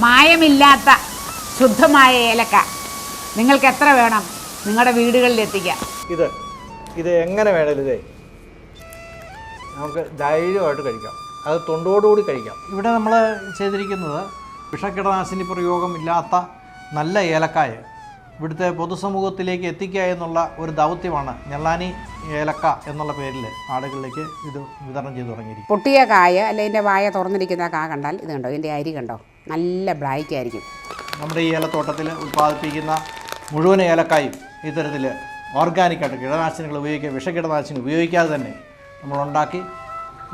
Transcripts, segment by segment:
മായമില്ലാത്ത ശുദ്ധമായ ഏലക്ക. നിങ്ങൾക്ക് എത്ര വേണം? നിങ്ങളുടെ വീടുകളിൽ എത്തിക്കാം ഇത് ഇത് എങ്ങനെ വേണേലും ഇതേ. നമുക്ക് ധൈര്യമായിട്ട് കഴിക്കാം. അത് തൊണ്ടോടുകൂടി കഴിക്കാം. ഇവിടെ നമ്മൾ ചെയ്തിരിക്കുന്നത് വിഷക്കിടനാശിനി പ്രയോഗമില്ലാത്ത നല്ല ഏലക്കായ. ഇവിടുത്തെ പൊതുസമൂഹത്തിലേക്ക് എത്തിക്കുക എന്നുള്ള ഒരു ദൗത്യമാണ് ഞെള്ളാനി ഏലക്ക എന്നുള്ള പേരിൽ ആളുകളിലേക്ക് ഇത് വിതരണം ചെയ്തു തുടങ്ങിയിരിക്കും പൊട്ടിയ കായ അല്ലെ ഇതിന്റെ വായ തുറന്നിരിക്കുന്ന കാ കണ്ടാൽ ഇത് കണ്ടോ? ഇതിന്റെ അരി കണ്ടോ? നല്ല ബ്ലാക്ക് ആയിരിക്കും. നമ്മുടെ ഈ ഏലത്തോട്ടത്തിൽ ഉൽപ്പാദിപ്പിക്കുന്ന മുഴുവൻ ഏലക്കായും ഇത്തരത്തിൽ ഓർഗാനിക്കായിട്ട് കീടനാശിനികൾ ഉപയോഗിക്കുക വിഷകീടനാശിനി ഉപയോഗിക്കാതെ തന്നെ നമ്മൾ ഉണ്ടാക്കി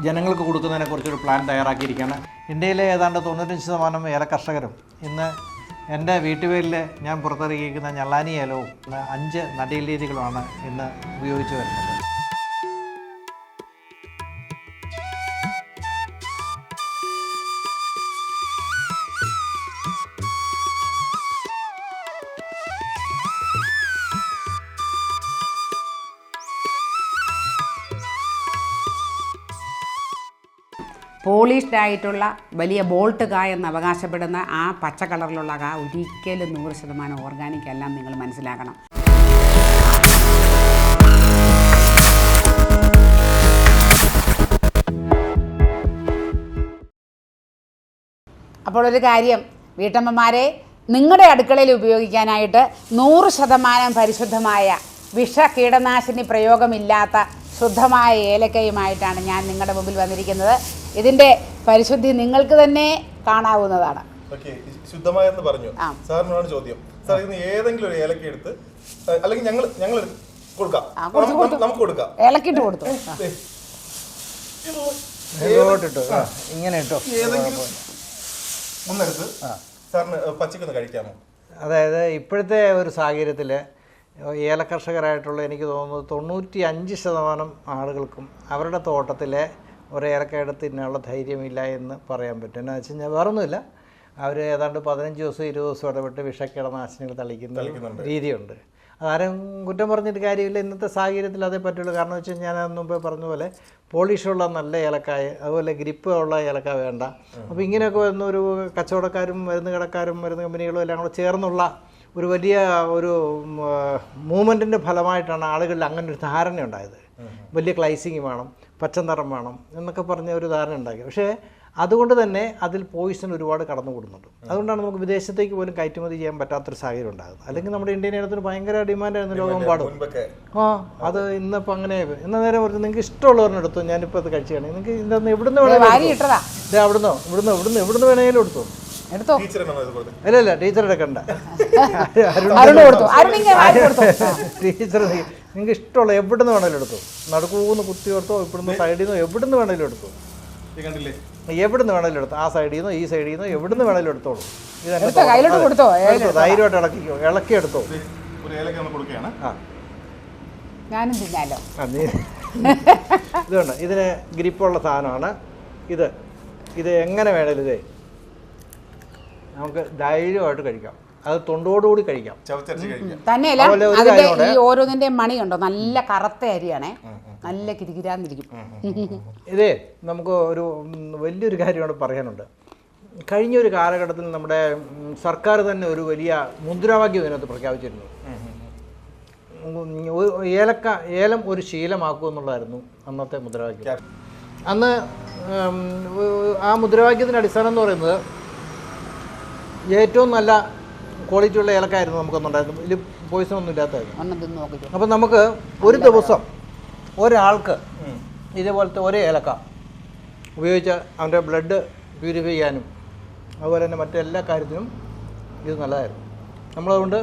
ജനങ്ങൾക്ക് കൊടുക്കുന്നതിനെക്കുറിച്ചൊരു പ്ലാൻ തയ്യാറാക്കിയിരിക്കുകയാണ്. ഇന്ത്യയിലെ ഏതാണ്ട് തൊണ്ണൂറ്റഞ്ച് ശതമാനം ഏല കർഷകരും ഇന്ന് എന്റെ വീട്ടുപേരിൽ ഞാൻ പുറത്തിറക്കിയിരിക്കുന്ന ഞള്ളാനി ഏലവും അഞ്ച് നടീൽ രീതികളുമാണ് ഇന്ന് ഉപയോഗിച്ച് വരുന്നത്. പോളിഷ്ഡ് ആയിട്ടുള്ള വലിയ ബോൾട്ട് കായ എന്ന് അവകാശപ്പെടുന്ന ആ പച്ച കളറിലുള്ള കാ ഒരിക്കലും നൂറ് ശതമാനം ഓർഗാനിക് എല്ലാം നിങ്ങൾ മനസ്സിലാക്കണം. അപ്പോൾ ഒരു കാര്യം വീട്ടമ്മമാരെ നിങ്ങളുടെ അടുക്കളയിൽ ഉപയോഗിക്കാനായിട്ട് നൂറ് ശതമാനം പരിശുദ്ധമായ വിഷ കീടനാശിനി പ്രയോഗമില്ലാത്ത ശുദ്ധമായ ഏലക്കയുമായിട്ടാണ് ഞാൻ നിങ്ങളുടെ മുമ്പിൽ വന്നിരിക്കുന്നത്. ഇതിന്റെ പരിശുദ്ധി നിങ്ങൾക്ക് തന്നെ കാണാവുന്നതാണ്. ശുദ്ധമായെന്ന് പറഞ്ഞു. സാറിനോടാണ് ചോദ്യം. സാർ ഇന്ന് ഏതെങ്കിലും ഒരു ഏലക്ക എടുത്ത് അല്ലെങ്കിൽ ഞങ്ങൾ ഞങ്ങൾ കൊടുക്കാം. നമുക്ക് കൊടുക്കാം. ഏലക്കിട്ട് കൊടുത്തു. ഇങ്ങനെ ഇട്ടോ. ഏതെങ്കിലും ഒന്നെടുത്ത് സാറിന് പച്ചക്കൊന്ന് കഴിക്കാമോ? അതായത് ഇപ്പോഴത്തെ ഒരു സാഹചര്യത്തിൽ ഏല കർഷകരായിട്ടുള്ള എനിക്ക് തോന്നുന്നത് തൊണ്ണൂറ്റി അഞ്ച് ശതമാനം ആളുകൾക്കും അവരുടെ തോട്ടത്തിലെ ഒരു ഏലക്ക എടുത്ത് ധൈര്യമില്ല എന്ന് പറയാൻ പറ്റും. എന്നാ വെച്ച് കഴിഞ്ഞാൽ വേറൊന്നുമില്ല. അവർ ഏതാണ്ട് പതിനഞ്ച് ദിവസം ഇരുപത് ദിവസം ഇടപെട്ട് വിഷക്കിടനാശിനികൾ തളിക്കുന്ന. രീതിയുണ്ട്. അതാരും കുറ്റം പറഞ്ഞിട്ട് കാര്യമില്ല. ഇന്നത്തെ സാഹചര്യത്തിൽ അതേ പറ്റുള്ളൂ. കാരണം വെച്ച് കഴിഞ്ഞാൽ ഞാൻ മുമ്പേ പറഞ്ഞ പോലെ പോളിഷുള്ള നല്ല ഏലക്കായ അതുപോലെ ഗ്രിപ്പ് ഉള്ള ഏലക്ക വേണ്ട. അപ്പോൾ ഇങ്ങനെയൊക്കെ വരുന്ന ഒരു കച്ചവടക്കാരും മരുന്ന് കടക്കാരും മരുന്ന് കമ്പനികളും എല്ലാം കൂടെ ചേർന്നുള്ള ഒരു വലിയ ഒരു മൂവ്മെന്റിന്റെ ഫലമായിട്ടാണ് ആളുകളിൽ അങ്ങനെ ഒരു ധാരണ ഉണ്ടായത് വലിയ ക്ലൈസിങ് വേണം പച്ച നിറം വേണം എന്നൊക്കെ പറഞ്ഞ ഒരു ധാരണ ഉണ്ടാക്കി. പക്ഷേ അതുകൊണ്ട് തന്നെ അതിൽ പോയിസൺ ഒരുപാട് കടന്നു കൂടുന്നുണ്ട്. അതുകൊണ്ടാണ് നമുക്ക് വിദേശത്തേക്ക് പോലും കയറ്റുമതി ചെയ്യാൻ പറ്റാത്തൊരു സാഹചര്യം ഉണ്ടാകുന്നത്. അല്ലെങ്കിൽ നമ്മുടെ ഇന്ത്യൻ ഇനത്തിന് ഭയങ്കര ഡിമാൻഡായിരുന്നു ലോകമെമ്പാടും പാടും. ആ അത് ഇന്നിപ്പോൾ അങ്ങനെ ഇന്ന നേരം പറഞ്ഞു നിങ്ങൾക്ക് ഇഷ്ടമുള്ളവരുടെ എടുത്തു? ഞാനിപ്പോൾ അത് കഴിച്ചാണ് നിങ്ങൾക്ക് ഇതൊന്ന് ഇവിടുന്ന് വേണമെങ്കിലും ഇത് അവിടുന്ന്? ഇവിടുന്ന്? ഇവിടുന്ന്? ഇവിടുന്ന് വേണമെങ്കിലും എടുത്തു? അല്ല അല്ല ടീച്ചർ എടുക്കണ്ട. ടീച്ചർ നിങ്ങൾക്ക് ഇഷ്ടമുള്ള എവിടുന്ന് വേണമെങ്കിലും എടുത്തു. നടുക്കൂന്ന് കുത്തി എടുത്തോ ഇവിടുന്ന് സൈഡിൽ നിന്നോ എവിടെ നിന്ന് എവിടുന്ന് വേണമെങ്കിലും എടുത്തു. എവിടെ കണ്ടില്ലേ? എവിടുന്ന് വേണമെങ്കിലും എടുത്തു. ആ സൈഡിൽ നിന്നോ ഈ സൈഡിൽ നിന്നോ എവിടെ നിന്ന് വേണമെങ്കിലും എടുത്തോളൂ ഇത് ധൈര്യമായിട്ട് ഇളക്കിക്കോ ഇളക്കി എടുത്തോ. ഞാനും തിന്നാലോ. ഇതുണ്ട് ഇതിന് ഗ്രിപ്പുള്ള സാധനമാണ്. ഇത് ഇത് എങ്ങനെ വേണേലും ഇതേ. നമുക്ക് ധൈര്യമായിട്ട് കഴിക്കാം. അത് തൊണ്ടോടുകൂടി കഴിക്കാം. തന്നെയല്ല അതിന്റെ ഈ ഓരോന്നിന്റെ മണി ഉണ്ടോ നല്ല കറുത്ത അരിയാണേ. നല്ല കിരികിരാന്നിരിക്കും ഇതേ നമുക്ക് ഒരു വലിയൊരു കാര്യമാണ് പറയാനുണ്ട്. കഴിഞ്ഞ ഒരു കാലഘട്ടത്തിൽ നമ്മുടെ സർക്കാർ തന്നെ ഒരു വലിയ മുദ്രാവാക്യം ഇതിനകത്ത് പ്രഖ്യാപിച്ചിരുന്നു. ഏലക്ക ഏലം ഒരു ശീലമാക്കൂ എന്നുള്ളതായിരുന്നു അന്നത്തെ മുദ്രാവാക്യം. അന്ന് ആ മുദ്രാവാക്യത്തിന്റെ അടിസ്ഥാനം എന്ന് പറയുന്നത് ഏറ്റവും നല്ല ക്വാളിറ്റി ഉള്ള ഏലക്കായിരുന്നു നമുക്കൊന്നുണ്ടായിരുന്നു ഇതിൽ പോയിസൺ ഒന്നും ഇല്ലാത്തായിരുന്നു. ഒന്നും തിന്ന് നോക്കിക്കോ. അപ്പം നമുക്ക് ഒരു ദിവസം ഒരാൾക്ക് ഇതേപോലത്തെ ഒരേ ഏലക്ക ഉപയോഗിച്ച് അവന്റെ ബ്ലഡ് പ്യൂരിഫൈ ചെയ്യാനും അതുപോലെ തന്നെ മറ്റെല്ലാ കാര്യത്തിനും ഇത് നല്ലതായിരുന്നു. നമ്മളതുകൊണ്ട്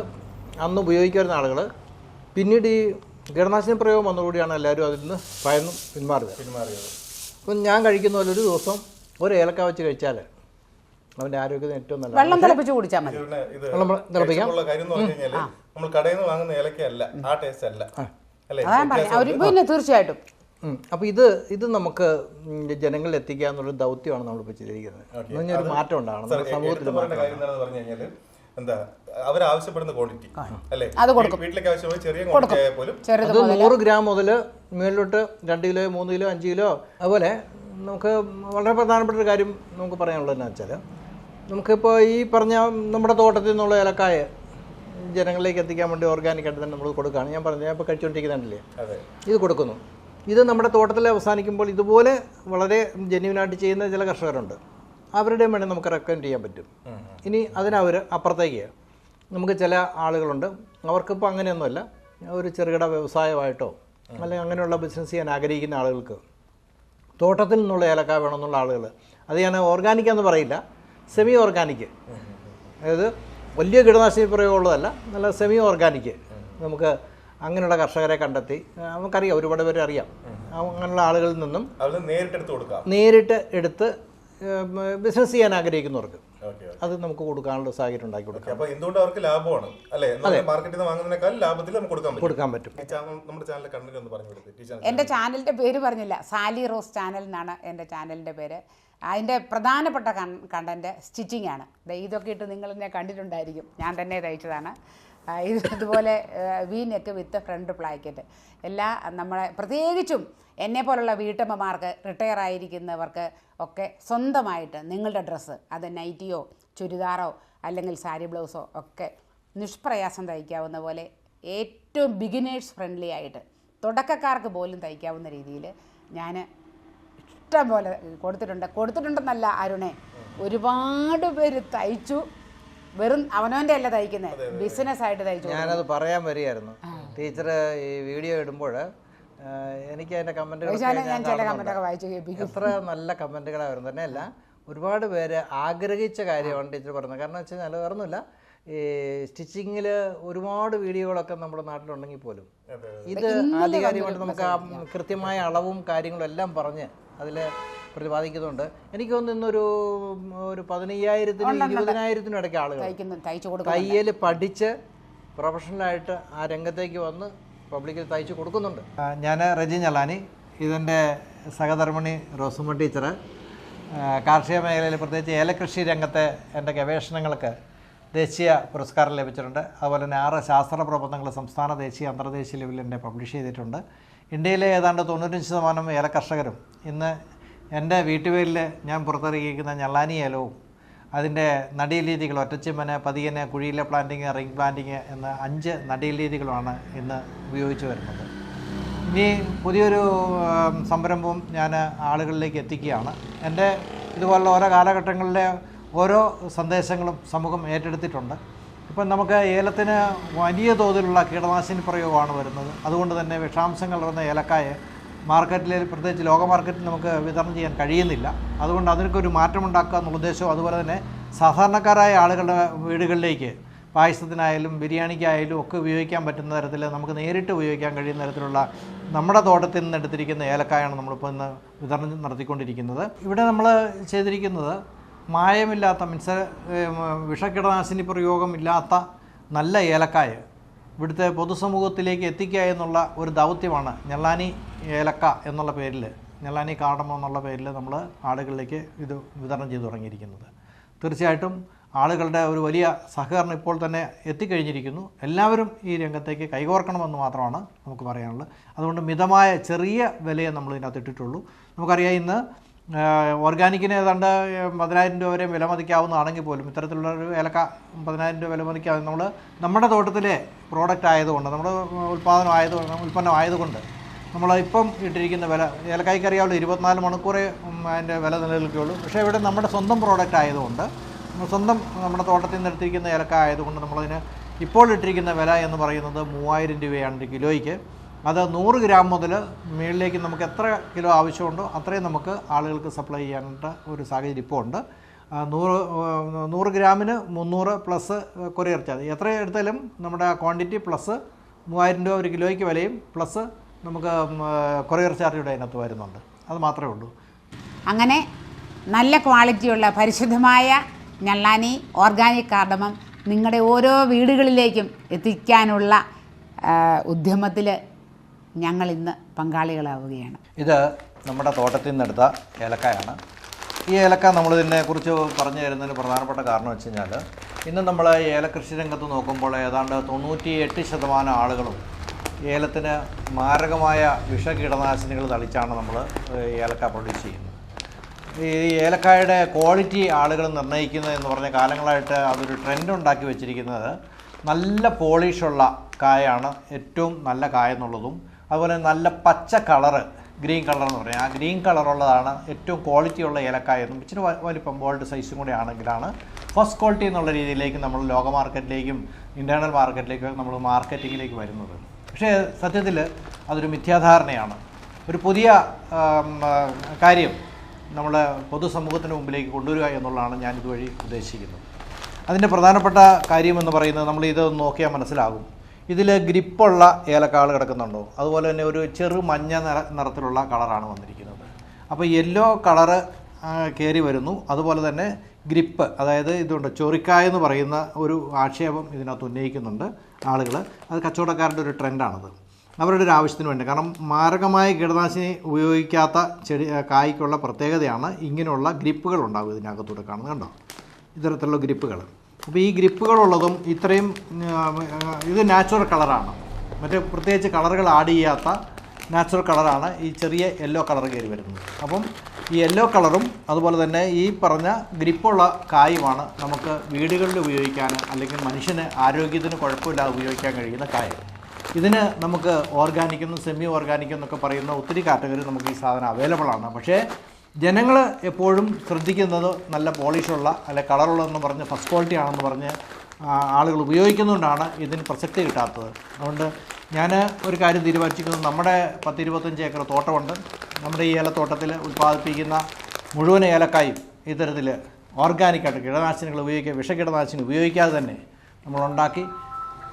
അന്ന് ഉപയോഗിക്കുമായിരുന്ന ആളുകൾ പിന്നീട് ഈ കീടനാശിനി പ്രയോഗം വന്നതോടെയാണ് എല്ലാവരും അതിൽ നിന്ന് ഭയന്നും പിന്മാറിയത്. പിന്മാറിയത്. അപ്പം ഞാൻ കഴിക്കുന്ന പോലെ ഒരു ദിവസം ഒരു ഏലക്ക വെച്ച് കഴിച്ചാൽ അവന്റെ ആരോഗ്യത്തിന് ഏറ്റവും നല്ല വെള്ളം തിളപ്പിച്ച് കുടിച്ചാൽ മതി. പിന്നെ ഇത് വെള്ളം തിളപ്പിക്കാം. കഴിച്ചപ്പോഴുള്ള കാര്യം എന്ന് പറഞ്ഞു നമ്മൾ കടയിൽ നിന്ന് വാങ്ങുന്ന ഏലക്ക അല്ല ആ ടേസ്റ്റ് അല്ല. അല്ലേ? അതാണ് പറഞ്ഞത് അവർ പിന്നെ തീർച്ചയായിട്ടും. അപ്പോൾ ഇത് ഇത് നമുക്ക് ജനങ്ങളിൽ എത്തിക്കുക എന്നുള്ള ദൗത്യമാണ് നമ്മളിപ്പോൾ ചെയ്തിരിക്കുന്നത്. എന്ന് പറഞ്ഞാൽ ഒരു മാറ്റം ഉണ്ടാകണം നമ്മുടെ സമൂഹത്തിൽ പറയേണ്ട കാര്യം എന്താണെന്ന് പറഞ്ഞു കഴിഞ്ഞാൽ എന്താ അവർ ആവശ്യപ്പെടുന്ന ക്വാണ്ടിറ്റി അല്ലേ? അത് കൊടുക്കും. വീട്ടിലേക്ക് ആവശ്യമായ ചെറിയ ക്വാണ്ടിറ്റി പോലും അത് നൂറ് ഗ്രാം മുതൽ മേളിലോട്ട് രണ്ട് കിലോ മൂന്ന് കിലോ അഞ്ച് കിലോ അതുപോലെ നമുക്ക് വളരെ പ്രധാനപ്പെട്ട ഒരു കാര്യം നമുക്ക് പറയാനുള്ളതെന്ന് വെച്ചാൽ നമുക്കിപ്പോൾ ഈ പറഞ്ഞ നമ്മുടെ തോട്ടത്തിൽ നിന്നുള്ള ഏലക്കായ ജനങ്ങളിലേക്ക് എത്തിക്കാൻ വേണ്ടി ഓർഗാനിക് ആയിട്ട് തന്നെ നമ്മൾ കൊടുക്കുകയാണ് ഞാൻ പറഞ്ഞു ഞാൻ ഇപ്പോൾ കഴിച്ചുകൊണ്ടിരിക്കുന്നുണ്ടല്ലേ ഇത് കൊടുക്കുന്നു. ഇത് നമ്മുടെ തോട്ടത്തിൽ അവസാനിക്കുമ്പോൾ ഇതുപോലെ വളരെ ജെന്യൂനായിട്ട് ചെയ്യുന്ന ചില കർഷകരുണ്ട്. അവരുടെയും വേണമെങ്കിൽ നമുക്ക് റെക്കമെൻഡ് ചെയ്യാൻ പറ്റും. ഇനി അതിനവർ അപ്പുറത്തേക്ക് നമുക്ക് ചില ആളുകളുണ്ട്. അവർക്കിപ്പോൾ അങ്ങനെയൊന്നുമല്ല. ഒരു ചെറുകിട വ്യവസായമായിട്ടോ അല്ലെങ്കിൽ അങ്ങനെയുള്ള ബിസിനസ് ചെയ്യാൻ ആഗ്രഹിക്കുന്ന ആളുകൾക്ക് തോട്ടത്തിൽ നിന്നുള്ള ഏലക്ക വേണമെന്നുള്ള ആളുകൾ അത് ഞാൻ ഓർഗാനിക് എന്ന് പറയില്ല. സെമി ഓർഗാനിക് അതായത് വലിയ കീടനാശിനി പ്രയോഗമുള്ളതല്ല നല്ല സെമി ഓർഗാനിക് നമുക്ക് അങ്ങനെയുള്ള കർഷകരെ കണ്ടെത്തി നമുക്കറിയാം ഒരുപാട് പേരെ അറിയാം. അങ്ങനെയുള്ള ആളുകളിൽ നിന്നും നേരിട്ട് എടുത്ത് കൊടുക്കാം. നേരിട്ട് എടുത്ത് ബിസിനസ് ചെയ്യാൻ ആഗ്രഹിക്കുന്നവർക്ക് ഓക്കെ അത് നമുക്ക് കൊടുക്കാനുള്ള സാഹചര്യം ഉണ്ടാക്കി കൊടുക്കാം. അപ്പോൾ എന്തുകൊണ്ട് അവർക്ക് ലാഭമാണ്? അല്ലെ? മാർക്കറ്റിൽ നിന്ന് വാങ്ങുന്നതിനേക്കാൾ ലാഭത്തിൽ നമുക്ക് കൊടുക്കാൻ പറ്റും. കൊടുക്കാൻ പറ്റും. നമ്മുടെ ചാനലിലെ കണ്ടന്റ് ഒന്ന് പറഞ്ഞു എന്റെ ചാനലിന്റെ പേര് പറഞ്ഞില്ല. സാലി റോസ് ചാനൽ എന്നാണ് എന്റെ ചാനലിന്റെ പേര്. അതിന്റെ പ്രധാനപ്പെട്ട കണ്ടന്റ് സ്റ്റിച്ചിങ് ആണ് ഇതൊക്കെ ഇട്ട് നിങ്ങൾ എന്നെ കണ്ടിട്ടുണ്ടായിരിക്കും. ഞാൻ തന്നെ തയ്ച്ചതാണ്. ഇത് ഇതുപോലെ V neck with front placket എല്ലാ നമ്മളെ പ്രത്യേകിച്ചും എന്നെ പോലുള്ള വീട്ടമ്മമാർക്ക് റിട്ടയർ ആയിരിക്കുന്നവർക്ക് ഒക്കെ സ്വന്തമായിട്ട് നിങ്ങളുടെ ഡ്രസ്സ് അത് നൈറ്റിയോ ചുരിദാറോ അല്ലെങ്കിൽ സാരി ബ്ലൗസോ ഒക്കെ നിഷ്പ്രയാസം തയ്ക്കാവുന്ന പോലെ ഏറ്റവും ബിഗിനേഴ്സ് ഫ്രണ്ട്ലി ആയിട്ട് തുടക്കക്കാർക്ക് പോലും തയ്ക്കാവുന്ന രീതിയിൽ ഞാൻ ഇഷ്ടം പോലെ കൊടുത്തിട്ടുണ്ട്. കൊടുത്തിട്ടുണ്ടെന്നല്ല അരുണെ ഒരുപാട് പേര് തയ്ച്ചു. വെറും അവനവന്റെ അല്ല തയ്ക്കുന്നത്. ബിസിനസ് ആയിട്ട് തയ്ച്ചു ഞാനത് പറയാൻ വരികയായിരുന്നു. ടീച്ചർ ഈ വീഡിയോ ഇടുമ്പോൾ എനിക്ക് അതിന്റെ ചില കമന്റുകൾ എത്ര നല്ല കമന്റുകളായിരുന്നു വരുന്നത്. തന്നെയല്ല ഒരുപാട് പേര് ആഗ്രഹിച്ച കാര്യമാണ് ടീച്ചർ പറഞ്ഞത് കാരണം വെച്ച് കഴിഞ്ഞാൽ വേറൊന്നുമില്ല. ഈ സ്റ്റിച്ചിങ്ങിൽ ഒരുപാട് വീഡിയോകളൊക്കെ നമ്മുടെ നാട്ടിലുണ്ടെങ്കിൽ പോലും ഇത് ആധികാരികമായിട്ട് നമുക്ക് ആ കൃത്യമായ അളവും കാര്യങ്ങളും എല്ലാം പറഞ്ഞ് അതിൽ പ്രതിപാദിക്കുന്നുണ്ട്. എനിക്ക് തോന്നുന്നു ഇന്നൊരു ഒരു പതിനയ്യായിരത്തിനും ഇരുപതിനായിരത്തിനും ഇടയ്ക്ക് ആളുകൾ തയ്യൽ പഠിച്ച് പ്രൊഫഷണലായിട്ട് ആ രംഗത്തേക്ക് വന്ന് പബ്ലിക്കിൽ തയ്ച്ചു കൊടുക്കുന്നുണ്ട്. ഞാൻ റജി ഞലാനി ഇതിന്റെ സഹധർമ്മിണി റോസുമ ടീച്ചർ കാർഷിക മേഖലയിൽ പ്രത്യേകിച്ച് ഏലകൃഷി രംഗത്തെ എന്റെ ഗവേഷണങ്ങൾക്ക് ദേശീയ പുരസ്കാരം ലഭിച്ചിട്ടുണ്ട്. അതുപോലെ തന്നെ ആറ് ശാസ്ത്ര പ്രബന്ധങ്ങൾ സംസ്ഥാന ദേശീയ അന്തർദേശീയ ലെവലിൽ എന്റെ പബ്ലിഷ് ചെയ്തിട്ടുണ്ട്. ഇന്ത്യയിലെ ഏതാണ്ട് തൊണ്ണൂറ്റഞ്ച് ശതമാനം ഏല കർഷകരും ഇന്ന് എന്റെ വീട്ടുപേരിൽ ഞാൻ പുറത്തിറക്കിയിരിക്കുന്ന ഞള്ളാനി ഏലവും അതിന്റെ നടീൽ രീതികൾ ഒറ്റച്ചിമ്മന് പതിയന് കുഴിയിലെ പ്ലാന്റിങ് റിംഗ് പ്ലാന്റിങ് എന്ന അഞ്ച് നടീൽ രീതികളാണ് ഇന്ന് ഉപയോഗിച്ച് വരുന്നത്. ഇനി പുതിയൊരു സംരംഭവും ഞാൻ ആളുകളിലേക്ക് എത്തിക്കുകയാണ്. എന്റെ ഇതുപോലുള്ള ഓരോ കാലഘട്ടങ്ങളിലെ ഓരോ സന്ദേശങ്ങളും സമൂഹം ഏറ്റെടുത്തിട്ടുണ്ട്. ഇപ്പം നമുക്ക് ഏലത്തിന് വലിയ തോതിലുള്ള കീടനാശിനി പ്രയോഗമാണ് വരുന്നത്. അതുകൊണ്ട് തന്നെ വിഷാംശം കലർന്ന ഏലക്കായ മാർക്കറ്റിൽ പ്രത്യേകിച്ച് ലോക മാർക്കറ്റിൽ നമുക്ക് വിതരണം ചെയ്യാൻ കഴിയുന്നില്ല. അതുകൊണ്ട് അതിനൊക്കെ ഒരു മാറ്റമുണ്ടാക്കുക എന്നുള്ള ഉദ്ദേശവും അതുപോലെ തന്നെ സാധാരണക്കാരായ ആളുകളുടെ വീടുകളിലേക്ക് പായസത്തിനായാലും ബിരിയാണിക്കായാലും ഒക്കെ ഉപയോഗിക്കാൻ പറ്റുന്ന തരത്തിൽ നമുക്ക് നേരിട്ട് ഉപയോഗിക്കാൻ കഴിയുന്ന തരത്തിലുള്ള നമ്മുടെ തോട്ടത്തിൽ നിന്ന് എടുത്തിരിക്കുന്ന ഏലക്കായാണ് നമ്മളിപ്പോൾ ഇന്ന് വിതരണം നടത്തിക്കൊണ്ടിരിക്കുന്നത്. ഇവിടെ നമ്മൾ ചെയ്തിരിക്കുന്നത് മായമില്ലാത്ത മീൻസ് വിഷകീടനാശിനി പ്രയോഗമില്ലാത്ത നല്ല ഏലക്കായ ഇവിടുത്തെ പൊതുസമൂഹത്തിലേക്ക് എത്തിക്കുക എന്നുള്ള ഒരു ദൗത്യമാണ് ഞെള്ളാനി ഏലക്ക എന്നുള്ള പേരിൽ ഞെള്ളാനി കാടമോ എന്നുള്ള പേരിൽ നമ്മൾ ആളുകളിലേക്ക് ഇത് വിതരണം ചെയ്തു തുടങ്ങിയിരിക്കുന്നത്. തീർച്ചയായിട്ടും ആളുകളുടെ ഒരു വലിയ സഹകരണം ഇപ്പോൾ തന്നെ എത്തിക്കഴിഞ്ഞിരിക്കുന്നു. എല്ലാവരും ഈ രംഗത്തേക്ക് കൈകോർക്കണമെന്ന് മാത്രമാണ് നമുക്ക് പറയാനുള്ളത്. അതുകൊണ്ട് മിതമായ ചെറിയ വിലയെ നമ്മൾ ഇതിനകത്ത് ഇട്ടിട്ടുള്ളൂ. നമുക്കറിയാം ഇന്ന് ഓർഗാനിക്കിന് ഏതാണ്ട് പതിനായിരം രൂപ വരെ വില മതിക്കാവുന്നതാണെങ്കിൽ പോലും ഇത്തരത്തിലുള്ള ഒരു ഏലക്ക പതിനായിരം രൂപ വില മതിക്കാവുന്ന നമ്മൾ നമ്മുടെ തോട്ടത്തിലെ പ്രോഡക്റ്റ് ആയതുകൊണ്ട് നമ്മുടെ ഉൽപ്പാദനം ആയതുകൊണ്ട് ഉൽപ്പന്നം ആയതുകൊണ്ട് നമ്മൾ ഇപ്പം ഇട്ടിരിക്കുന്ന വില ഏലക്കായ്ക്ക് അറിയാവുള്ള ഇരുപത്തിനാല് മണിക്കൂറേ അതിന്റെ വില നിലനിൽക്കുകയുള്ളൂ. പക്ഷേ ഇവിടെ നമ്മുടെ സ്വന്തം പ്രോഡക്റ്റ് ആയതുകൊണ്ട് സ്വന്തം നമ്മുടെ തോട്ടത്തിൽ നിന്ന് എടുത്തിരിക്കുന്ന ഏലക്ക ആയതുകൊണ്ട് നമ്മളതിന് ഇപ്പോൾ ഇട്ടിരിക്കുന്ന വില എന്ന് പറയുന്നത് മൂവായിരം രൂപയാണ് ഒരു കിലോയ്ക്ക്. അത് നൂറ് ഗ്രാം മുതൽ മുകളിലേക്ക് നമുക്ക് എത്ര കിലോ ആവശ്യമുണ്ടോ അത്രയും നമുക്ക് ആളുകൾക്ക് സപ്ലൈ ചെയ്യാനായിട്ട് ഒരു സാഹചര്യം ഇപ്പോൾ ഉണ്ട്. നൂറ് നൂറ് ഗ്രാമിന് മുന്നൂറ് പ്ലസ് കൊറിയർ ചാർജ് എത്ര എടുത്താലും നമ്മുടെ ക്വാണ്ടിറ്റി പ്ലസ് മൂവായിരം രൂപ ഒരു കിലോയ്ക്ക് വിലയും പ്ലസ് നമുക്ക് കൊറിയർ ചാർജ് അതിനകത്ത് വരുന്നുണ്ട്. അത് മാത്രമേ ഉള്ളൂ. അങ്ങനെ നല്ല ക്വാളിറ്റിയുള്ള പരിശുദ്ധമായ ഞള്ളാനി ഓർഗാനിക് കാർഡമം നിങ്ങളുടെ ഓരോ വീടുകളിലേക്കും എത്തിക്കാനുള്ള ഉദ്യമത്തിൽ ഞങ്ങൾ ഇന്ന് പങ്കാളികളാവുകയാണ്. ഇത് നമ്മുടെ തോട്ടത്തിൽ നിന്നെടുത്ത ഏലക്കായാണ്. ഈ ഏലക്ക നമ്മൾ കുറിച്ച് പറഞ്ഞു തരുന്നതിന് പ്രധാനപ്പെട്ട കാരണം വെച്ച് കഴിഞ്ഞാൽ ഇന്ന് നമ്മൾ ഏലകൃഷി രംഗത്ത് നോക്കുമ്പോൾ ഏതാണ്ട് തൊണ്ണൂറ്റി എട്ട് ശതമാനം ആളുകളും ഏലത്തിന് മാരകമായ വിഷ കീടനാശിനികൾ തളിച്ചാണ് നമ്മൾ ഏലക്ക പ്രൊഡ്യൂസ് ചെയ്യുന്നത്. ഈ ഏലക്കായുടെ ക്വാളിറ്റി ആളുകൾ നിർണയിക്കുന്നത് എന്ന് പറഞ്ഞ കാലങ്ങളായിട്ട് അതൊരു ട്രെൻഡ് ഉണ്ടാക്കി വെച്ചിരിക്കുന്നത് നല്ല പോളിഷുള്ള കായാണ് ഏറ്റവും നല്ല കായ എന്നുള്ളതും അതുപോലെ നല്ല പച്ച കളറ് ഗ്രീൻ കളർ എന്ന് പറയും. ആ ഗ്രീൻ കളറുള്ളതാണ് ഏറ്റവും ക്വാളിറ്റി ഉള്ള ഏലക്കായെന്നും ഇച്ചിരി വലിപ്പം ബോൾഡ് സൈസും കൂടി ആണെങ്കിലാണ്. ഫസ്റ്റ് ക്വാളിറ്റി എന്നുള്ള രീതിയിലേക്ക് നമ്മൾ ലോക മാർക്കറ്റിലേക്കും ഇന്റേർണൽ മാർക്കറ്റിലേക്കും നമ്മൾ മാർക്കറ്റിങ്ങിലേക്ക് വരുന്നത്. പക്ഷേ സത്യത്തിൽ അതൊരു മിഥ്യാധാരണയാണ്. ഒരു പുതിയ കാര്യം നമ്മൾ പൊതുസമൂഹത്തിന് മുമ്പിലേക്ക് കൊണ്ടുവരിക എന്നുള്ളതാണ് ഞാൻ ഇതുവഴി ഉദ്ദേശിക്കുന്നത്. അതിന്റെ പ്രധാനപ്പെട്ട കാര്യമെന്ന് പറയുന്നത് നമ്മൾ ഇത് നോക്കിയാൽ മനസ്സിലാകും. ഇതിൽ ഗ്രിപ്പുള്ള ഏലക്കാൾ കിടക്കുന്നുണ്ടോ? അതുപോലെ തന്നെ ഒരു ചെറു മഞ്ഞ നിറ നിറത്തിലുള്ള കളറാണ് വന്നിരിക്കുന്നത്. അപ്പോൾ യെല്ലോ കളറ് കയറി വരുന്നു. അതുപോലെ തന്നെ ഗ്രിപ്പ് അതായത് ഇതുണ്ട് ചൊറിക്കായ എന്ന് പറയുന്ന ഒരു ആക്ഷേപം ഇതിനകത്ത് ഉന്നയിക്കുന്നുണ്ട് ആളുകൾ. അത് കച്ചവടക്കാരുടെ ഒരു ട്രെൻഡാണത്. അവരുടെ ഒരു ആവശ്യത്തിന് വേണ്ടി. കാരണം മാരകമായ കീടനാശിനി ഉപയോഗിക്കാത്ത ചെടി കായ്ക്കുള്ള പ്രത്യേകതയാണ് ഇങ്ങനെയുള്ള ഗ്രിപ്പുകൾ ഉണ്ടാകും ഇതിനകത്തൂടെ കാണുന്നത് കണ്ടോ? ഇത്തരത്തിലുള്ള ഗ്രിപ്പുകൾ. അപ്പോൾ ഈ ഗ്രിപ്പുകളുള്ളതും ഇത്രയും ഇത് നാച്ചുറൽ കളറാണ്. മറ്റേ പ്രത്യേകിച്ച് കളറുകൾ ആഡ് ചെയ്യാത്ത നാച്ചുറൽ കളറാണ് ഈ ചെറിയ യെല്ലോ കളർ കയറി വരുന്നത്. അപ്പം ഈ യെല്ലോ കളറും അതുപോലെ തന്നെ ഈ പറഞ്ഞ ഗ്രിപ്പുള്ള കായുമാണ് നമുക്ക് വീടുകളിൽ ഉപയോഗിക്കാൻ അല്ലെങ്കിൽ മനുഷ്യന് ആരോഗ്യത്തിന് കുഴപ്പമില്ലാതെ ഉപയോഗിക്കാൻ കഴിയുന്ന കായ. ഇതിന് നമുക്ക് ഓർഗാനിക് എന്നും സെമി ഓർഗാനിക് എന്നൊക്കെ പറയുന്ന ഒത്തിരി കാറ്റഗറി നമുക്ക് ഈ സാധനം അവൈലബിൾ ആണ്. പക്ഷേ ജനങ്ങൾ എപ്പോഴും ശ്രദ്ധിക്കുന്നത് നല്ല പോളിഷുള്ള അല്ലെ കളറുള്ളതെന്ന് പറഞ്ഞ് ഫസ്റ്റ് ക്വാളിറ്റി ആണെന്ന് പറഞ്ഞ് ആളുകൾ ഉപയോഗിക്കുന്നതുകൊണ്ടാണ് ഇതിന് പ്രസക്തി കിട്ടാത്തത്. അതുകൊണ്ട് ഞാൻ ഒരു കാര്യം തീരുമാനിച്ചിരിക്കുന്നത് നമ്മുടെ പത്തിരുപത്തഞ്ച് ഏക്കർ തോട്ടമുണ്ട്. നമ്മുടെ ഈ ഏലത്തോട്ടത്തിൽ ഉൽപ്പാദിപ്പിക്കുന്ന മുഴുവൻ ഏലക്കായും ഇത്തരത്തിൽ ഓർഗാനിക്കായിട്ട് കീടനാശിനികൾ ഉപയോഗിക്കുക വിഷകീടനാശിനി ഉപയോഗിക്കാതെ തന്നെ നമ്മളുണ്ടാക്കി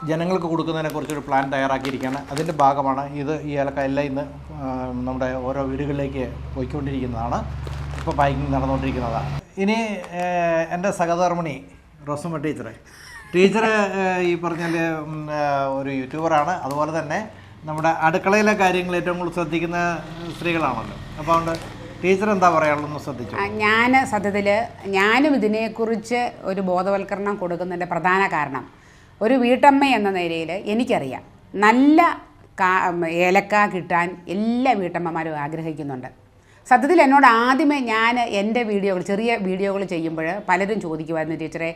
ജനങ്ങൾക്ക് കൊടുക്കുന്നതിനെക്കുറിച്ചൊരു പ്ലാൻ തയ്യാറാക്കിയിരിക്കുകയാണ്. അതിന്റെ ഭാഗമാണ് ഇത് ഈ ഏലക്ക എല്ലാം ഇന്ന് നമ്മുടെ ഓരോ വീടുകളിലേക്ക് പോയിക്കൊണ്ടിരിക്കുന്നതാണ്. ഇപ്പോൾ ബൈക്കിംഗ് നടന്നുകൊണ്ടിരിക്കുന്നതാണ് ഇനി എന്റെ സഹധർമ്മിണി റോസമ്മ ടീച്ചറെ. ടീച്ചർ ഈ പറഞ്ഞാൽ ഒരു യൂട്യൂബറാണ്. അതുപോലെ തന്നെ നമ്മുടെ അടുക്കളയിലെ കാര്യങ്ങൾ ഏറ്റവും കൂടുതൽ ശ്രദ്ധിക്കുന്ന സ്ത്രീകളാണല്ലോ. അപ്പോൾ അതുകൊണ്ട് ടീച്ചർ എന്താ പറയാനുള്ളതെന്ന് ശ്രദ്ധിച്ചു? ഞാൻ സത്യത്തിൽ ഞാനും ഇതിനെക്കുറിച്ച് ഒരു ബോധവൽക്കരണം കൊടുക്കുന്നതിന്റെ പ്രധാന കാരണം ഒരു വീട്ടമ്മ എന്ന നിലയിൽ എനിക്കറിയാം. നല്ല ഏലക്ക കിട്ടാൻ എല്ലാ വീട്ടമ്മമാരും ആഗ്രഹിക്കുന്നുണ്ട്. സത്യത്തിൽ എന്നോട് ആദ്യമേ ഞാൻ എന്റെ വീഡിയോകൾ ചെറിയ വീഡിയോകൾ ചെയ്യുമ്പോൾ പലരും ചോദിക്കുമായിരുന്നു ടീച്ചറെ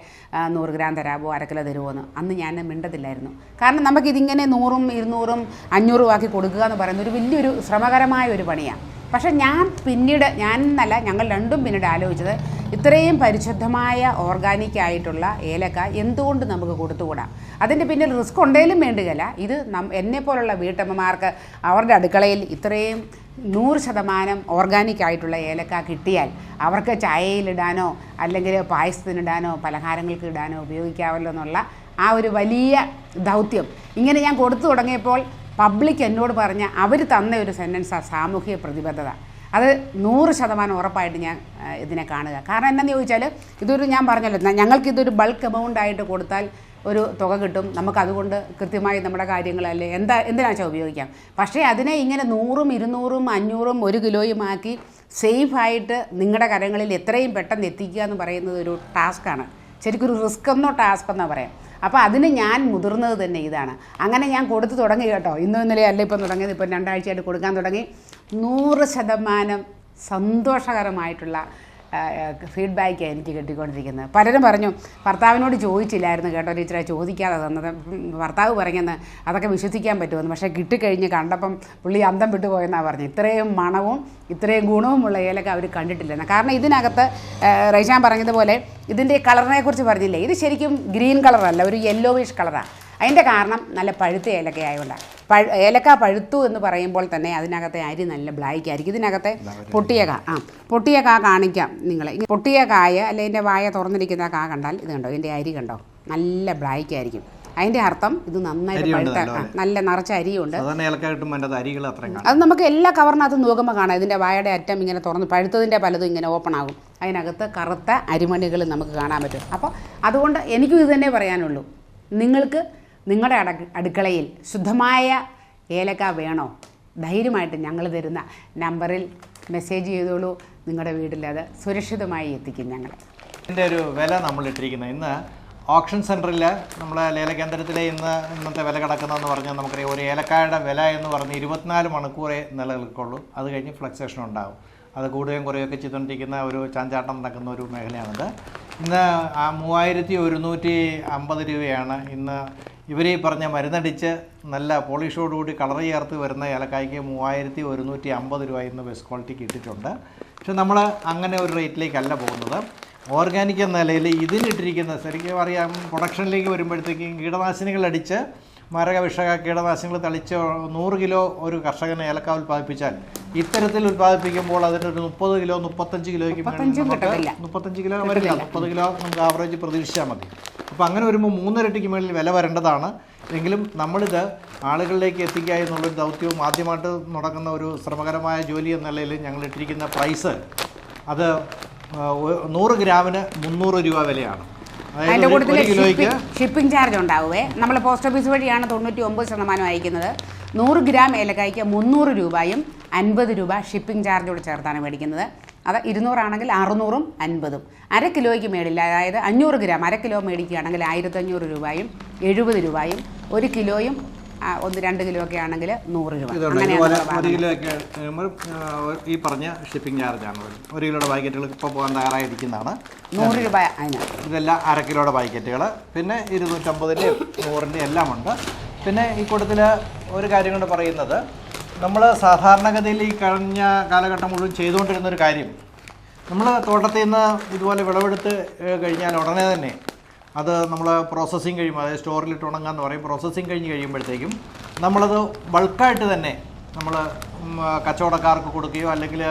നൂറ് ഗ്രാം തരാമോ? അരക്കിലോ തരുമോ എന്ന് അന്ന് ഞാൻ മിണ്ടത്തില്ലായിരുന്നു. കാരണം നമുക്കിതിങ്ങനെ നൂറും ഇരുന്നൂറും അഞ്ഞൂറും ആക്കി കൊടുക്കുക എന്ന് പറയുന്നത് ഒരു വലിയൊരു ശ്രമകരമായ ഒരു പണിയാണ് പക്ഷെ ഞാൻ പിന്നീട് ഞാൻ എന്നല്ല ഞങ്ങൾ രണ്ടും പിന്നീട് ആലോചിച്ചത് ഇത്രയും പരിശുദ്ധമായ ഓർഗാനിക് ആയിട്ടുള്ള ഏലക്ക എന്തുകൊണ്ട് നമുക്ക് കൊടുത്തുകൂടാ? അതിന്റെ പിന്നിൽ റിസ്ക് ഉണ്ടെങ്കിലും വേണ്ടുകയില്ല. ഇത് നം എന്നെപ്പോലുള്ള വീട്ടമ്മമാർക്ക് അവരുടെ അടുക്കളയിൽ ഇത്രയും നൂറ് ശതമാനം ഓർഗാനിക് ആയിട്ടുള്ള ഏലക്ക കിട്ടിയാൽ അവർക്ക് ചായയിലിടാനോ അല്ലെങ്കിൽ പായസത്തിനിടാനോ പലഹാരങ്ങൾക്ക് ഇടാനോ ഉപയോഗിക്കാമല്ലോ എന്നുള്ള ആ ഒരു വലിയ ദൗത്യം. ഇങ്ങനെ ഞാൻ കൊടുത്തു തുടങ്ങിയപ്പോൾ പബ്ലിക് എന്നോട് പറഞ്ഞ അവർ തന്ന ഒരു സെന്റൻസാണ് സാമൂഹിക പ്രതിബദ്ധത. അത് നൂറ് ശതമാനം ഉറപ്പായിട്ട് ഞാൻ ഇതിനെ കാണുക. കാരണം എന്താണെന്ന് ചോദിച്ചാൽ ഇതൊരു ഞാൻ പറഞ്ഞല്ലോ ഞങ്ങൾക്കിതൊരു ബൾക്ക് എമൗണ്ട് ആയിട്ട് കൊടുത്താൽ ഒരു തുക കിട്ടും. നമുക്ക് അതുകൊണ്ട് കൃത്യമായി നമ്മുടെ കാര്യങ്ങളല്ലേ എന്താ എന്തിനാച്ചാൽ ഉപയോഗിക്കാം? പക്ഷേ അതിനെ ഇങ്ങനെ നൂറും ഇരുന്നൂറും അഞ്ഞൂറും ഒരു കിലോയുമാക്കി സേഫായിട്ട് നിങ്ങളുടെ കരങ്ങളിൽ എത്രയും പെട്ടെന്ന് എത്തിക്കുക എന്ന് പറയുന്നത് ഒരു ടാസ്ക്കാണ് ശരിക്കും ഒരു റിസ്ക് എന്നോ ടാസ്ക് എന്നാ പറയാം. അപ്പോൾ അതിന് ഞാൻ മുതിർന്നത് തന്നെ ഇതാണ്. അങ്ങനെ ഞാൻ കൊടുത്തു തുടങ്ങി കേട്ടോ. ഇന്നും ഇന്നലെ അല്ല ഇപ്പം തുടങ്ങിയത്. ഇപ്പം രണ്ടാഴ്ചയായിട്ട് കൊടുക്കാൻ തുടങ്ങി. നൂറ് ശതമാനം സന്തോഷകരമായിട്ടുള്ള ഫീഡ്ബാക്ക് എനിക്ക് കിട്ടിക്കൊണ്ടിരിക്കുന്നത്. പലരും പറഞ്ഞു ഭർത്താവിനോട് ചോദിച്ചില്ലായിരുന്നു കേട്ടോ ടീച്ചറെ ചോദിക്കാതെ തന്നത്. ഭർത്താവ് പറഞ്ഞെന്ന് അതൊക്കെ വിശ്വസിക്കാൻ പറ്റുമെന്ന്. പക്ഷേ കിട്ടിക്കഴിഞ്ഞ് കണ്ടപ്പം പുള്ളി അന്തം വിട്ടുപോയെന്നാണ് പറഞ്ഞു ഇത്രയും മണവും ഇത്രയും ഗുണവുമുള്ള ഏലക്ക അവർ കണ്ടിട്ടില്ലെന്ന്. കാരണം ഇതിനകത്ത് റൈഷാൻ പറഞ്ഞതുപോലെ ഇതിന്റെ കളറിനെക്കുറിച്ച് പറഞ്ഞില്ലേ? ഇത് ശരിക്കും ഗ്രീൻ കളറല്ല ഒരു യെല്ലോവിഷ് കളറാണ് അതിന്റെ കാരണം നല്ല പഴുത്ത ഏലക്ക ആയതുകൊണ്ടാണ് പഴു ഏലക്ക പഴുത്തു എന്ന് പറയുമ്പോൾ തന്നെ അതിനകത്തെ അരി നല്ല ബ്ലാക്ക് ആയിരിക്കും. ഇതിനകത്തെ പൊട്ടിയ കാ ആ പൊട്ടിയ കാ കാണിക്കാം നിങ്ങളെ. ഇനി പൊട്ടിയ കായ അല്ലെങ്കിൽ ഇതിന്റെ വായ തുറന്നിരിക്കുന്ന കാ കണ്ടാൽ ഇത് കണ്ടോ? ഇതിന്റെ അരി കണ്ടോ? നല്ല ബ്ലാക്ക് ആയിരിക്കും. അതിന്റെ അർത്ഥം ഇത് നന്നായിട്ട് പഴുത്ത നല്ല നിറച്ച അരിയുണ്ട്. അത് നമുക്ക് എല്ലാ കവറിനകത്തും നോക്കുമ്പോൾ കാണാം. ഇതിന്റെ വായയുടെ അറ്റം ഇങ്ങനെ തുറന്ന് പഴുത്തതിന്റെ പലതും ഇങ്ങനെ ഓപ്പൺ ആകും. അതിനകത്ത് കറുത്ത അരിമണികൾ നമുക്ക് കാണാൻ പറ്റും. അപ്പോൾ അതുകൊണ്ട് എനിക്കും ഇത് തന്നെ പറയാനുള്ളൂ. നിങ്ങൾക്ക് നിങ്ങളുടെ അട അടുക്കളയിൽ ശുദ്ധമായ ഏലക്ക വേണോ? ധൈര്യമായിട്ട് ഞങ്ങൾ തരുന്ന നമ്പറിൽ മെസ്സേജ് ചെയ്തോളൂ. നിങ്ങളുടെ വീട്ടിൽ അത് സുരക്ഷിതമായി എത്തിക്കും ഞങ്ങൾ ഇതിന്റെ ഒരു വില നമ്മൾ ഇട്ടിരിക്കുന്നത്. ഇന്ന് ഓപ്ഷൻ സെന്ററിൽ നമ്മളെ ലേലകേന്ദ്രത്തിലെ ഇന്ന് ഇന്നത്തെ വില കിടക്കുന്നതെന്ന് പറഞ്ഞാൽ നമുക്കറിയാം. ഒരു ഏലക്കായുടെ വില എന്ന് പറഞ്ഞ് ഇരുപത്തിനാല് മണിക്കൂറേ നിലനിൽക്കുള്ളൂ. അത് കഴിഞ്ഞ് ഫ്ലക്സേഷൻ ഉണ്ടാകും അത് കൂടുകയും കുറയുകയൊക്കെ ചെയ്തുകൊണ്ടിരിക്കുന്ന ഒരു ചാഞ്ചാട്ടം നടക്കുന്ന ഒരു മേഖലയാണിത്. ഇന്ന് ആ മൂവായിരത്തി ഒരുന്നൂറ്റി അമ്പത് രൂപയാണ് ഇന്ന് ഇവർ ഈ പറഞ്ഞ മരുന്നടിച്ച് നല്ല പോളിഷോടുകൂടി കളർ ചേർത്ത് വരുന്ന ഏലക്കായ്ക്ക് മൂവായിരത്തി ഒരുന്നൂറ്റി അമ്പത് രൂപ ഇന്ന് ബെസ്റ്റ് ക്വാളിറ്റി കിട്ടിയിട്ടുണ്ട്. പക്ഷെ നമ്മൾ അങ്ങനെ ഒരു റേറ്റിലേക്കല്ല പോകുന്നത്. ഓർഗാനിക് എന്ന നിലയിൽ ഇതിനിട്ടിരിക്കുന്ന ശരിക്കും അറിയാം പ്രൊഡക്ഷനിലേക്ക് വരുമ്പോഴത്തേക്കും കീടനാശിനികൾ അടിച്ച് മരക വിഷക കീടനാശിനികൾ തളിച്ച് നൂറ് കിലോ ഒരു കർഷകന് ഏലക്ക ഉൽപ്പാദിപ്പിച്ചാൽ ഇത്തരത്തിൽ ഉൽപ്പാദിപ്പിക്കുമ്പോൾ അതിന്റെ ഒരു മുപ്പത് കിലോ മുപ്പത്തഞ്ച് കിലോയ്ക്ക്. മുപ്പത്തഞ്ച് കിലോ വരില്ല. മുപ്പത് കിലോ നമുക്ക് ആവറേജ് പ്രതീക്ഷിച്ചാൽ മതി. അപ്പോൾ അങ്ങനെ വരുമ്പോൾ മൂന്നിരട്ടിക്ക് മുകളിൽ വില വരേണ്ടതാണ്. എങ്കിലും നമ്മളിത് ആളുകളിലേക്ക് എത്തിക്കുക എന്നുള്ളൊരു ദൗത്യവും ആദ്യമായിട്ട് നടക്കുന്ന ഒരു ശ്രമകരമായ ജോലി എന്ന നിലയിൽ ഞങ്ങൾ ഇട്ടിരിക്കുന്ന പ്രൈസ് അത് നൂറ് ഗ്രാമിന് മുന്നൂറ് രൂപ വിലയാണ്. അതിന്റെ കൂട്ടത്തിൽ ഷിപ്പിംഗ് ചാർജ് ഉണ്ടാവുമേ നമ്മൾ പോസ്റ്റ് ഓഫീസ് വഴിയാണ് തൊണ്ണൂറ്റി ഒമ്പത് ശതമാനം അയക്കുന്നത്. നൂറ് ഗ്രാം ഏലക്കായ്ക്ക് മുന്നൂറ് രൂപയും അൻപത് രൂപ ഷിപ്പിംഗ് ചാർജോട് ചേർത്താണ് മേടിക്കുന്നത്. അത് ഇരുന്നൂറാണെങ്കിൽ അറുന്നൂറും അൻപതും. അര കിലോയ്ക്ക് മേടില്ല അതായത് അഞ്ഞൂറ് ഗ്രാം അര കിലോ മേടിക്കുകയാണെങ്കിൽ ആയിരത്തഞ്ഞൂറ് രൂപയും എഴുപത് രൂപയും ഒരു കിലോയും ഒന്ന് രണ്ട് കിലോ ഒക്കെ ആണെങ്കിൽ നൂറ് രൂപ. ഇതുണ്ട്. അങ്ങനെയാണ് ഇതുപോലെ ഒരു കിലോ ഒക്കെ ഈ പറഞ്ഞ ഷിപ്പിംഗ് ചാർജ് ഒരു കിലോയുടെ പാക്കറ്റുകൾ ഇപ്പോൾ പോകാൻ തയ്യാറായിരിക്കുന്നതാണ്. നൂറ് രൂപ അതിന്. ഇതെല്ലാം അര കിലോയുടെ പാക്കറ്റുകൾ. പിന്നെ ഇരുന്നൂറ്റമ്പതിന്റെ നൂറിന്റെ എല്ലാം ഉണ്ട് പിന്നെ ഈ കൂട്ടത്തിൽ ഒരു കാര്യം കൊണ്ട് പറയുന്നത് നമ്മൾ സാധാരണഗതിയിൽ ഈ കഴിഞ്ഞ കാലഘട്ടം മുഴുവൻ ചെയ്തുകൊണ്ടിരുന്ന ഒരു കാര്യം. നമ്മൾ തോട്ടത്തിൽ നിന്ന് ഇതുപോലെ വിളവെടുത്ത് കഴിഞ്ഞാൽ ഉടനെ തന്നെ അത് നമ്മൾ പ്രോസസ്സിങ് കഴിയുമ്പോൾ അതായത് സ്റ്റോറിലിട്ട് ഉണങ്ങാന്ന് പറയും പ്രോസസ്സിങ് കഴിഞ്ഞ് കഴിയുമ്പോഴത്തേക്കും നമ്മളത് ബൾക്കായിട്ട് തന്നെ നമ്മൾ കച്ചവടക്കാർക്ക് കൊടുക്കുകയോ അല്ലെങ്കിൽ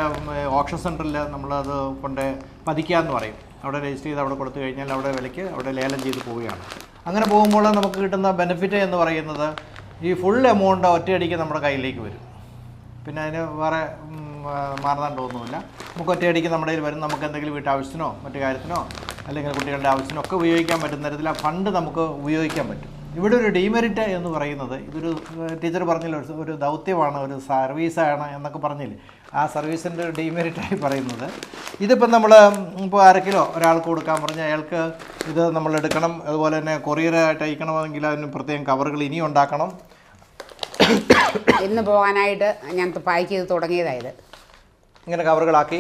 ഓപ്ഷൻ സെന്ററിൽ നമ്മളത് കൊണ്ട് പതിക്കുക എന്ന് പറയും. അവിടെ രജിസ്റ്റർ ചെയ്ത് അവിടെ കൊടുത്തു കഴിഞ്ഞാൽ അവിടെ വിലയ്ക്ക് അവിടെ ലേലം ചെയ്ത് പോവുകയാണ്. അങ്ങനെ പോകുമ്പോൾ നമുക്ക് കിട്ടുന്ന ബെനിഫിറ്റ് എന്ന് പറയുന്നത് ഈ ഫുൾ എമൗണ്ട് ഒറ്റയടിക്ക് നമ്മുടെ കയ്യിലേക്ക് വരും. പിന്നെ അതിന് വേറെ മാനദണ്ഡമൊന്നുമില്ല. നമുക്ക് ഒറ്റയടിക്ക് നമ്മുടെ കയ്യിൽ വരും നമുക്ക് എന്തെങ്കിലും വീട്ടാവശ്യത്തിനോ മറ്റു കാര്യത്തിനോ അല്ലെങ്കിൽ കുട്ടികളുടെ ആവശ്യത്തിനോ ഒക്കെ ഉപയോഗിക്കാൻ പറ്റുന്ന തരത്തിൽ ആ ഫണ്ട് നമുക്ക് ഉപയോഗിക്കാൻ പറ്റും. ഇവിടെ ഒരു ഡീമെറിറ്റ് എന്ന് പറയുന്നത് ഇതൊരു ടീച്ചർ പറഞ്ഞില്ല ഒരു- ദൗത്യമാണ് ഒരു സർവീസാണ് എന്നൊക്കെ പറഞ്ഞില്ലേ? ആ സർവീസിന്റെ ഒരു ഡീമെറിറ്റായി പറയുന്നത്. ഇതിപ്പം നമ്മൾ ഇപ്പോൾ അര കിലോ ഒരാൾക്ക് കൊടുക്കാൻ പറഞ്ഞാൽ അയാൾക്ക് ഇത് നമ്മൾ എടുക്കണം അതുപോലെ തന്നെ കൊറിയറായിട്ട് അയക്കണമെങ്കിൽ അതിന് പ്രത്യേകം കവറുകൾ ഇനിയും ഉണ്ടാക്കണം. ഇന്ന് പോകാനായിട്ട് ഞാൻ പാക്ക് ചെയ്ത് തുടങ്ങിയതായത്. ഇങ്ങനെ കവറുകളാക്കി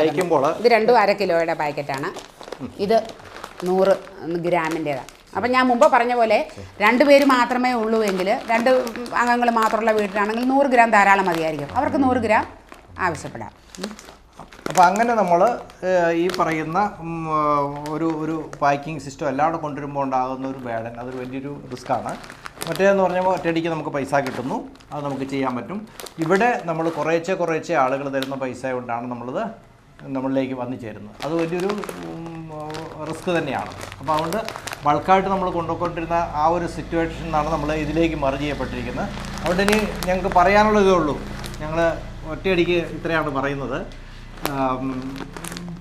അയക്കുമ്പോൾ ഇത് രണ്ടും അര കിലോയുടെ പാക്കറ്റാണ്. ഇത് നൂറ് ഗ്രാമിന്റേതാണ് അപ്പം ഞാൻ മുമ്പ് പറഞ്ഞ പോലെ രണ്ട് പേര് മാത്രമേ ഉള്ളൂ എങ്കിൽ രണ്ട് അംഗങ്ങൾ മാത്രമുള്ള വീട്ടിലാണെങ്കിൽ നൂറ് ഗ്രാം ധാരാളം മതിയായിരിക്കും. അവർക്ക് നൂറ് ഗ്രാം ആവശ്യപ്പെടാം. അപ്പോൾ അങ്ങനെ നമ്മൾ ഈ പറയുന്ന ഒരു ഒരു പാക്കിംഗ് സിസ്റ്റം എല്ലാം കൂടെ കൊണ്ടുവരുമ്പോൾ ഉണ്ടാകുന്ന ഒരു ബേഡൻ അതൊരു വലിയൊരു റിസ്ക്കാണ് മറ്റേതെന്ന് പറഞ്ഞാൽ ഒറ്റയടിക്ക് നമുക്ക് പൈസ കിട്ടുന്നു. അത് നമുക്ക് ചെയ്യാൻ പറ്റും. ഇവിടെ നമ്മൾ കുറേശ്ശെ കുറേശ്ശെ ആളുകൾ തരുന്ന പൈസ കൊണ്ടാണ് നമ്മളത് നമ്മളിലേക്ക് വന്നു ചേരുന്നത്. അത് വലിയൊരു റിസ്ക് തന്നെയാണ്. അപ്പോൾ അതുകൊണ്ട് ബൾക്കായിട്ട് നമ്മൾ കൊണ്ടുപോയിക്കൊണ്ടിരുന്ന ആ ഒരു സിറ്റുവേഷനാണ് നമ്മൾ ഇതിലേക്ക് മറി ചെയ്യപ്പെട്ടിരിക്കുന്നത്. അതുകൊണ്ട് ഇനി ഞങ്ങൾക്ക് പറയാനുള്ള ഇതേ ഉള്ളൂ. ഞങ്ങൾ ഒറ്റയടിക്ക് ഇത്രയാണ് പറയുന്നത്.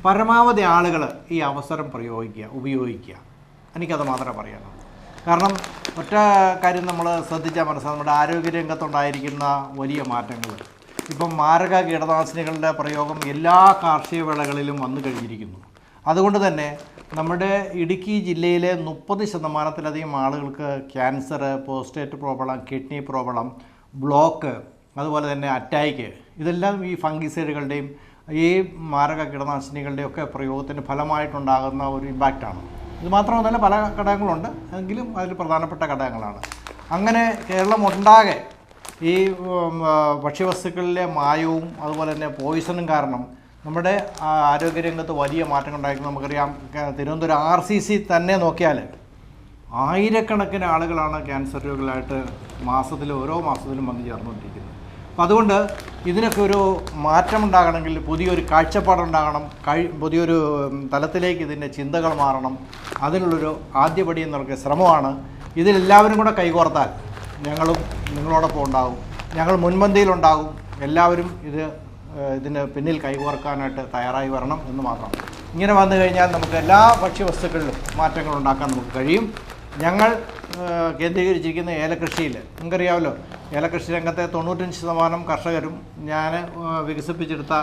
പരമാവധി ആളുകൾ ഈ അവസരം പ്രയോഗിക്കുക ഉപയോഗിക്കുക. എനിക്കത് മാത്രമേ പറയാനുള്ളൂ. കാരണം ഒറ്റ കാര്യം നമ്മൾ ശ്രദ്ധിച്ചാൽ മനസ്സിലാവും നമ്മുടെ ആരോഗ്യരംഗത്തുണ്ടായിരിക്കുന്ന വലിയ മാറ്റങ്ങൾ. ഇപ്പം മാരക കീടനാശിനികളുടെ പ്രയോഗം എല്ലാ കാർഷിക വിളകളിലും വന്നു കഴിഞ്ഞിരിക്കുന്നു. അതുകൊണ്ട് തന്നെ നമ്മുടെ ഇടുക്കി ജില്ലയിലെ മുപ്പത് ശതമാനത്തിലധികം ആളുകൾക്ക് cancer prostate problem kidney problem block അതുപോലെ തന്നെ അറ്റാക്ക് ഇതെല്ലാം ഈ ഫംഗിസൈഡുകളുടെയും ഈ മാരക കീടനാശിനികളുടെയും ഒക്കെ പ്രയോഗത്തിന്റെ ഫലമായിട്ടുണ്ടാകുന്ന ഒരു ഇമ്പാക്റ്റാണ് ഇത് മാത്രമല്ല പല ഘടകങ്ങളുണ്ട്. എങ്കിലും അതിൽ പ്രധാനപ്പെട്ട ഘടകങ്ങളാണ്. അങ്ങനെ കേരളം ഒട്ടാകെ ഈ ഭക്ഷ്യവസ്തുക്കളിലെ മായവും അതുപോലെ തന്നെ പോയിസണും കാരണം നമ്മുടെ ആരോഗ്യരംഗത്ത് വലിയ മാറ്റങ്ങൾ ഉണ്ടായിരുന്നു നമുക്കറിയാം തിരുവനന്തപുരം ആർ സി സി തന്നെ നോക്കിയാൽ ആയിരക്കണക്കിന് ആളുകളാണ് ക്യാൻസർ രോഗികളായിട്ട് മാസത്തിൽ ഓരോ മാസത്തിലും വന്ന് ചേർന്നുകൊണ്ടിരിക്കുന്നത്. അപ്പം അതുകൊണ്ട് ഇതിനൊക്കെ ഒരു മാറ്റം ഉണ്ടാകണമെങ്കിൽ പുതിയൊരു കാഴ്ചപ്പാടുണ്ടാകണം കഴി പുതിയൊരു തലത്തിലേക്ക് ഇതിന്റെ ചിന്തകൾ മാറണം. അതിനുള്ളൊരു ആദ്യപടി എന്നുള്ള ശ്രമമാണ്. ഇതിലെല്ലാവരും കൂടെ കൈകോർത്താൽ ഞങ്ങളും നിങ്ങളോടൊപ്പം ഉണ്ടാകും. ഞങ്ങൾ മുൻപന്തിയിലുണ്ടാകും. എല്ലാവരും ഇത് ഇതിന് പിന്നിൽ കൈകോർക്കാനായിട്ട് തയ്യാറായി വരണം എന്ന് മാത്രം. ഇങ്ങനെ വന്നു കഴിഞ്ഞാൽ നമുക്ക് എല്ലാ ഭക്ഷ്യവസ്തുക്കളിലും മാറ്റങ്ങൾ ഉണ്ടാക്കാൻ നമുക്ക് കഴിയും. ഞങ്ങൾ കേന്ദ്രീകരിച്ചിരിക്കുന്ന ഏലകൃഷിയിൽ നിങ്ങൾക്കറിയാമല്ലോ ഏലകൃഷി രംഗത്തെ തൊണ്ണൂറ്റഞ്ച് ശതമാനം കർഷകരും ഞാൻ വികസിപ്പിച്ചെടുത്ത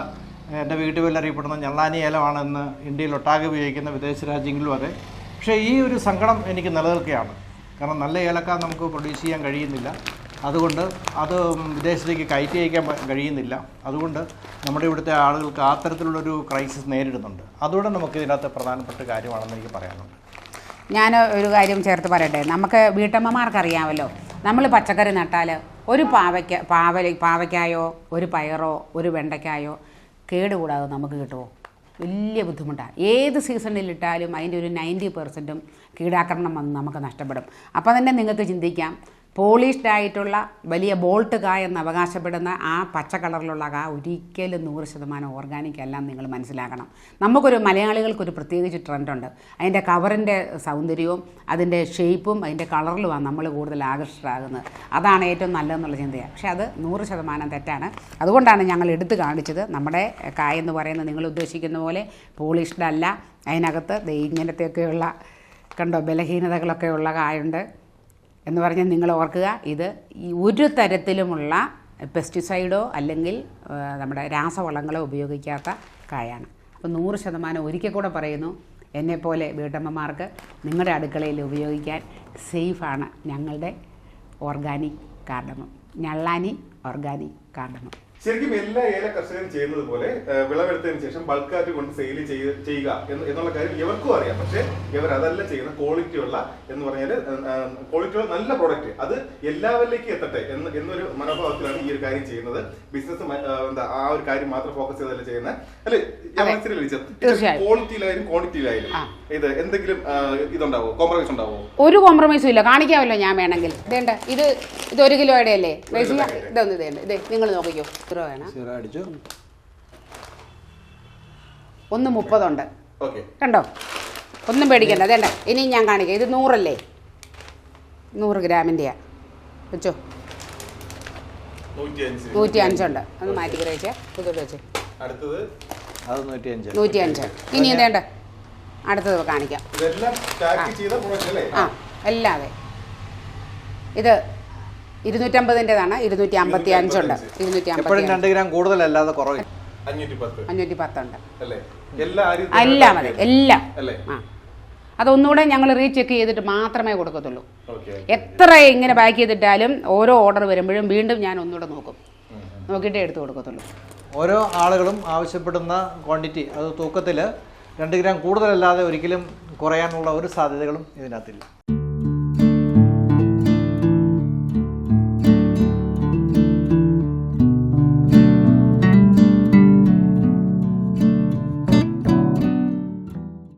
എന്റെ വീട്ടുകളിൽ അറിയപ്പെടുന്ന ഞള്ളാനി ഏലമാണെന്ന് ഇന്ത്യയിൽ ഒട്ടാകെ ഉപയോഗിക്കുന്ന വിദേശ രാജ്യങ്ങളിലും അതെ. പക്ഷേ ഈ ഒരു സങ്കടം എനിക്ക് നിലനിൽക്കുകയാണ്. കാരണം നല്ല ഏലക്ക നമുക്ക് പ്രൊഡ്യൂസ് ചെയ്യാൻ കഴിയുന്നില്ല. അതുകൊണ്ട് അത് വിദേശത്തേക്ക് കയറ്റി അയക്കാൻ കഴിയുന്നില്ല. അതുകൊണ്ട് നമ്മുടെ ഇവിടുത്തെ ആളുകൾക്ക് ആ തരത്തിലുള്ളൊരു ക്രൈസിസ് നേരിടുന്നുണ്ട്. അതുകൊണ്ട് നമുക്ക് ഇതിനകത്ത് പ്രധാനപ്പെട്ട കാര്യമാണെന്ന് എനിക്ക് പറയാനുണ്ട്. ഞാൻ ഒരു കാര്യം ചേർത്ത് പറയട്ടെ? നമുക്ക് വീട്ടമ്മമാർക്കറിയാമല്ലോ. നമ്മൾ പച്ചക്കറി നട്ടാൽ ഒരു പാവയ്ക്ക പാവ പാവയ്ക്കായോ ഒരു പയറോ ഒരു വെണ്ടയ്ക്കായോ കേടുകൂടാതെ നമുക്ക് കിട്ടുമോ വലിയ ബുദ്ധിമുട്ടാണ് ഏത് സീസണിൽ ഇട്ടാലും അതിന്റെ ഒരു നയന്റി പെർസെന്റും കീടാക്രമണം വന്ന് നമുക്ക് നഷ്ടപ്പെടും. അപ്പോൾ തന്നെ നിങ്ങൾക്ക് ചിന്തിക്കാം പോളിഷ്ഡ് ആയിട്ടുള്ള വലിയ ബോൾട്ട് കായ എന്ന് അവകാശപ്പെടുന്ന ആ പച്ച കളറിലുള്ള കാ ഒരിക്കലും നൂറ് ശതമാനം ഓർഗാനിക് എല്ലാം നിങ്ങൾ മനസ്സിലാക്കണം. നമുക്കൊരു മലയാളികൾക്കൊരു പ്രത്യേകിച്ച് ട്രെൻഡുണ്ട്. അതിന്റെ കവറിന്റെ സൗന്ദര്യവും അതിന്റെ ഷേപ്പും അതിന്റെ കളറിലുമാണ് നമ്മൾ കൂടുതൽ ആകർഷകരാകുന്നത് അതാണ് ഏറ്റവും നല്ലതെന്നുള്ള ചിന്തയാണ് പക്ഷേ അത് നൂറ് ശതമാനം തെറ്റാണ്. അതുകൊണ്ടാണ് ഞങ്ങൾ എടുത്തു കാണിച്ചത് നമ്മുടെ കായ എന്ന് പറയുന്നത് നിങ്ങൾ ഉദ്ദേശിക്കുന്ന പോലെ പോളിഷ്ഡ് അല്ല അതിനകത്ത് ഇങ്ങനത്തെയൊക്കെയുള്ള കണ്ടോ ബലഹീനതകളൊക്കെയുള്ള കായുണ്ട് എന്ന് പറഞ്ഞാൽ നിങ്ങൾ ഓർക്കുക ഇത് ഒരു തരത്തിലുമുള്ള പെസ്റ്റിസൈഡോ അല്ലെങ്കിൽ നമ്മുടെ രാസവളങ്ങളോ ഉപയോഗിക്കാത്ത കായാണ്. അപ്പോൾ നൂറ് ശതമാനം ഒരിക്കൽ കൂടെ പറയുന്നു എന്നെപ്പോലെ വീട്ടമ്മമാർക്ക് നിങ്ങളുടെ അടുക്കളയിൽ ഉപയോഗിക്കാൻ സേഫാണ് ഞങ്ങളുടെ organic cardamom Njallani organic cardamom ശരിക്കും എല്ലാ ഏല കർഷകരും ചെയ്യുന്നത് പോലെ വിളവെടുത്തതിന് ശേഷം ബൾക്കായിട്ട് കൊണ്ട് സെയിൽ ചെയ്യുക എന്ന് എന്നുള്ള കാര്യം ഇവർക്കും അറിയാം. പക്ഷേ ഇവർ അതല്ല ചെയ്യുന്ന ക്വാളിറ്റി ഉള്ള എന്ന് പറഞ്ഞാൽ ക്വാളിറ്റി ഉള്ള നല്ല പ്രോഡക്റ്റ് അത് എല്ലാവരിലേക്കും എത്തട്ടെ എന്ന് എന്നൊരു മനോഭാവത്തിലാണ് ഈ ഒരു കാര്യം ചെയ്യുന്നത്. ബിസിനസ് എന്താ ആ ഒരു കാര്യം മാത്രം ഫോക്കസ് ചെയ്തല്ല ചെയ്യുന്നത്. അല്ലെ? ഞാൻ മനസ്സിലായി. ക്വാളിറ്റിയിലായാലും ക്വാണ്ടിറ്റിയിലായാലും ഇത് എന്തെങ്കിലും ഇതുണ്ടാവോ? കോംപ്രമൈസ് ഉണ്ടാവോ? ഒരു കോംപ്രമൈസും ഇല്ല. കാണിക്കാമല്ലോ ഞാൻ വേണമെങ്കിൽ. ഇതേണ്ട ഇത് ഇത് ഒരു കിലോയുടെ അല്ലേ ഇതൊന്ന് ഇതേണ്ട. ഇത് നിങ്ങൾ നോക്കിക്കോ. സീറോ വേണം? സീറോ അടിച്ചു? ഒന്ന് മുപ്പതുണ്ട്. ഓക്കെ. കണ്ടോ? ഒന്നും പേടിക്കണ്ട. അതേണ്ട. ഇനിയും ഞാൻ കാണിക്കാം. ഇത് നൂറല്ലേ? നൂറ് ഗ്രാമിന്റെയാ വെച്ചോ. നൂറ്റി അഞ്ച് നൂറ്റി അഞ്ചുണ്ട് അത് മാറ്റി കുറേച്ച് ഇതോട്ട് വെച്ചേ നൂറ്റി അഞ്ച് ഇനി എന്തേണ്ട അടുത്തത് കാണിക്കാം. ഇതെല്ലാം പാക്ക് ചെയ്ത പ്രോഡക്റ്റ് അല്ലേ? ആ. അല്ലാതെ ഇത് ഇരുന്നൂറ്റമ്പതിന്റെതാണ്. ഇരുന്നൂറ്റി അമ്പത്തി അഞ്ചുണ്ട് ഇരുന്നൂറ്റി അമ്പത്തി രണ്ട് ഗ്രാം കൂടുതലല്ലാതെ അഞ്ഞൂറ്റി പത്ത്. അഞ്ഞൂറ്റി പത്തുണ്ട് എല്ലാം മതി എല്ലാം. ആ. അതൊന്നുകൂടെ ഞങ്ങൾ റീചെക്ക് ചെയ്തിട്ട് മാത്രമേ കൊടുക്കത്തുള്ളൂ. എത്ര ഇങ്ങനെ പാക്ക് ചെയ്തിട്ടാലും ഓരോ ഓർഡർ വരുമ്പോഴും വീണ്ടും ഞാൻ ഒന്നുകൂടെ നോക്കും. നോക്കിയിട്ടേ എടുത്തു കൊടുക്കത്തുള്ളൂ. ഓരോ ആളുകളും ആവശ്യപ്പെടുന്ന ക്വാണ്ടിറ്റി അത് തൂക്കത്തിൽ രണ്ട് ഗ്രാം കൂടുതലല്ലാതെ ഒരിക്കലും കുറയാനുള്ള ഒരു സാധ്യതകളും ഇതിനകത്തില്ല.